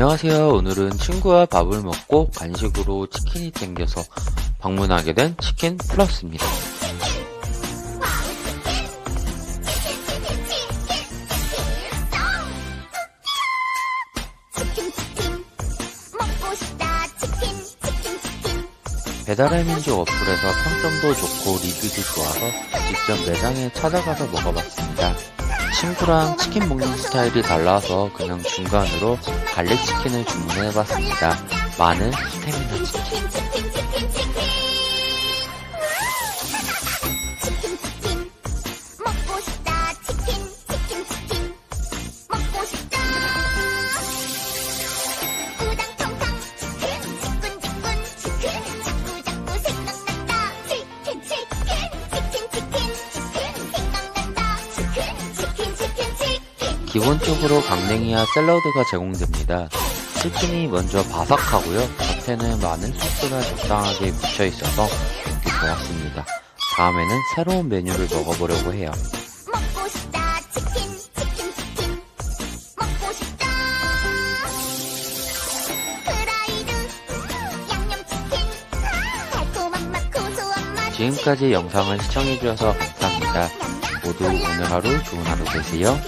안녕하세요. 오늘은 친구와 밥을 먹고 간식으로 치킨이 땡겨서 방문하게 된 치킨 플러스입니다. 배달의 민족 어플에서 평점도 좋고 리뷰도 좋아서 직접 매장에 찾아가서 먹어봤습니다. 친구랑 치킨 먹는 스타일이 달라서 그냥 중간으로 갈릭치킨을 주문해봤습니다. 많은 스테미나 치킨. 기본적으로 강냉이와 샐러드가 제공됩니다. 치킨이 먼저 바삭하고요. 겉에는 마늘 소스가 적당하게 묻혀 있어서 먹기 좋았습니다. 다음에는 새로운 메뉴를 먹어보려고 해요. 먹고 싶다 치킨 치킨 치킨 먹고 싶다 프라이드 양념치킨 달콤한 맛 고소한 맛 지금까지 영상을 시청해주셔서 감사합니다. 모두 오늘 하루 좋은 하루 되세요.